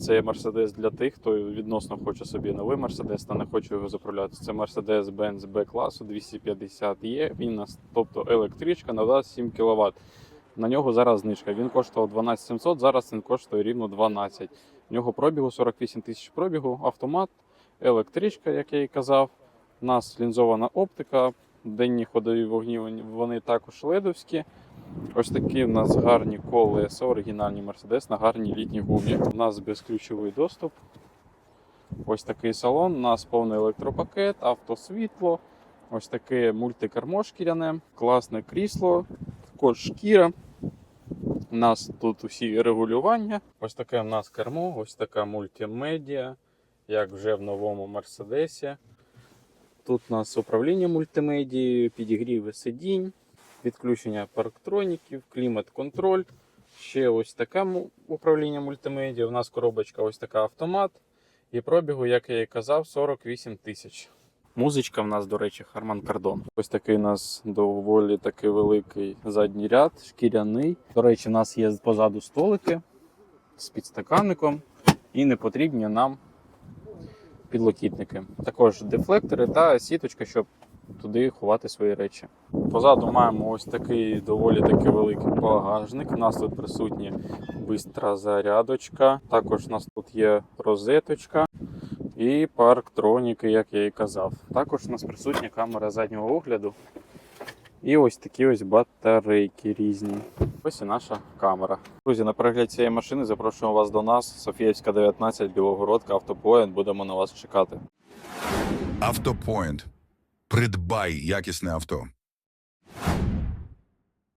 Це Мерседес для тих, хто відносно хоче собі новий Мерседес та не хоче його заправляти. Це Mercedes-Benz B класу 250 є. Він нас, тобто електричка на 27 кВт. На нього зараз знижка. Він коштував 12 700, зараз він коштує рівно 12. У нього пробігу 48 тисяч пробігу, автомат, електричка, як я і казав. У нас лінзована оптика, денні ходові вогні вони- також ледовські. Ось такі в нас гарні колеса, оригінальні Mercedes на гарній літній гумі. У нас безключовий доступ. Ось такий салон. У нас повний електропакет, автосвітло, ось таке мультикермо шкіряне, класне крісло, також шкіра. У нас тут усі регулювання. Ось таке у нас кермо, ось така мультимедіа, як вже в новому Мерседесі. Тут у нас управління мультимедією, підігріви сидінь, відключення парктроніків, клімат-контроль. Ще ось таке управління мультимедіа. У нас коробочка ось така автомат. І пробігу, як я і казав, 48 тисяч. Музичка в нас, до речі, Харман Кардон. Ось такий у нас доволі таки великий задній ряд, шкіряний. До речі, у нас є позаду столики з підстаканником і не потрібні нам підлокітники. Також дефлектори та сіточка, щоб туди ховати свої речі. Позаду маємо ось такий доволі таки великий багажник. У нас тут присутня бистра зарядочка. Також у нас тут є розеточка і парктроніки, як я і казав. Також у нас присутня камера заднього огляду. І ось такі ось батарейки різні. Ось і наша камера. Друзі, на перегляд цієї машини запрошуємо вас до нас. Софіївська 19, Білогородка, автопоінт. Будемо на вас чекати. Автопоінт. Придбай якісне авто.